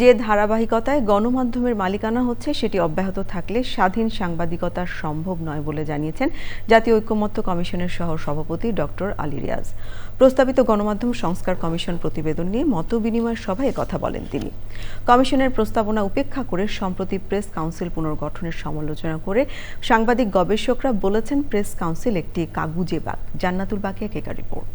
যে ধারাবাহিকতায় গণমাধ্যমের মালিকানা হচ্ছে, সেটি অব্যাহত থাকলে স্বাধীন সাংবাদিকতা সম্ভব নয় বলে জানিয়েছেন জাতীয় ঐক্যমত্য কমিশনের সহ সভাপতি ডক্টর আলী রিয়াজ। প্রস্তাবিত গণমাধ্যম সংস্কার কমিশন প্রতিবেদন নিয়ে মত বিনিময় সভায় কথা বলেন তিনি। কমিশনের প্রস্তাবনা উপেক্ষা করে সম্প্রতি প্রেস কাউন্সিল পুনর্গঠনের সমালোচনা করে সাংবাদিক গবেষকরা বলেছেন, প্রেস কাউন্সিল একটি কাগুজে bug Jannatul Bakiya Keka report.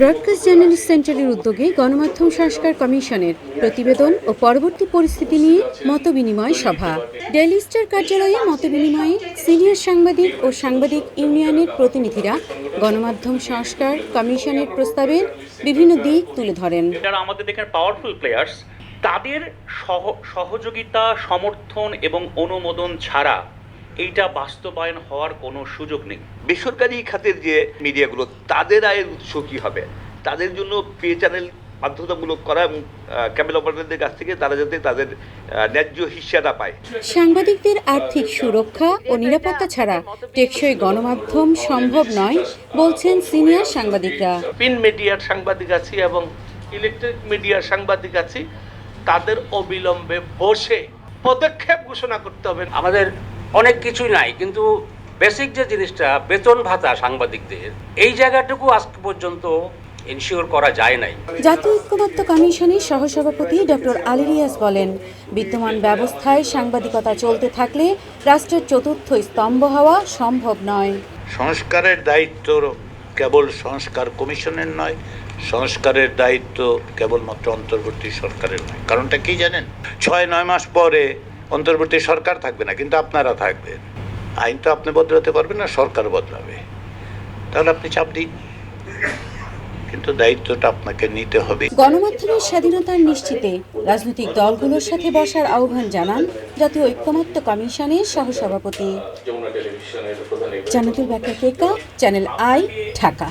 Broadcast journalist সেন্টারের উদ্যোগে গণমাধ্যম সংস্কার কমিশনের প্রতিবেদন ও পরবর্তী পরিস্থিতি নিয়ে মতবিনিময় সভা। ডেইলি স্টার কার্যালয়ে মতবিনিময়ে সিনিয়র সাংবাদিক ও সাংবাদিক ইউনিয়নের প্রতিনিধিরা গণমাধ্যম সংস্কার কমিশনের প্রস্তাবের বিভিন্ন দিক তুলে ধরেন। যারা আমাদের এখানে পাওয়ারফুল প্লেয়ার্স তাদের সহ, সহযোগিতা, সমর্থন এবং অনুমোদন ছাড়া এইটা বাস্তবায়ন হওয়ার কোনো সুযোগ নেই। বেসরকারি খাতের যে মিডিয়াগুলো তাদের আয়ের উৎস কী হবে? তাদের জন্য পে চ্যানেল বাধ্যতামূলক করা এবং ক্যামেল অপারেটরদের কাছ থেকে তারা যাতে তাদের ন্যায্য পায়। সাংবাদিকদের আর্থিক সুরক্ষা ও নিরাপত্তা ছাড়া টেকসই গণমাধ্যম সম্ভব নয় বলছেন সিনিয়র সাংবাদিকরা। প্রিন্ট মিডিয়ার সাংবাদিক আছি এবং ইলেকট্রিক মিডিয়ার সাংবাদিক আছি। তাদের অবিলম্বে বসে পদক্ষেপ ঘোষণা করতে হবে। আমাদের অনেক কিছুই নাই কিন্তু বেসিক যে জিনিসটা বেতন ভাতা সাংবাদিকদের এই জায়গাটুকু আজ পর্যন্ত ইনশিওর করা যায় নাই। জাতীয় ঐক্যমত্য কমিশনের সহসভাপতি ডক্টর আলী রিয়াজ বলেন বিদ্যমান ব্যবস্থায় সাংবাদিকতা চলতে থাকলে রাষ্ট্রের চতুর্থ স্তম্ভ হওয়া সম্ভব নয়। সংস্কারের দায়িত্ব কেবল সংস্কার কমিশনের নয় সংস্কারের দায়িত্ব কেবলমাত্র অন্তর্বর্তী সরকারের নয়। কারণটা কি জানেন? ছয় নয় মাস পরে অন্তর্বর্তী সরকার থাকবে না কিন্তু আপনারা থাকবেন। আইন তো আপনি বদলাতে পারবেন না সরকার বদলাবে। তাহলে আপনি চাপ দিন। কিন্তু দায়িত্বটা আপনাকে নিতে হবে। গণমাধ্যমের স্বাধীনতার নিশ্চিতে রাজনৈতিক দলগুলোর সাথে বসার আহ্বান জানান জাতীয় ঐক্যমত্য কমিশনের সহসভাপতি। জানাতুল ব্যাখ্যা কেকা চ্যানেল আই ঢাকা।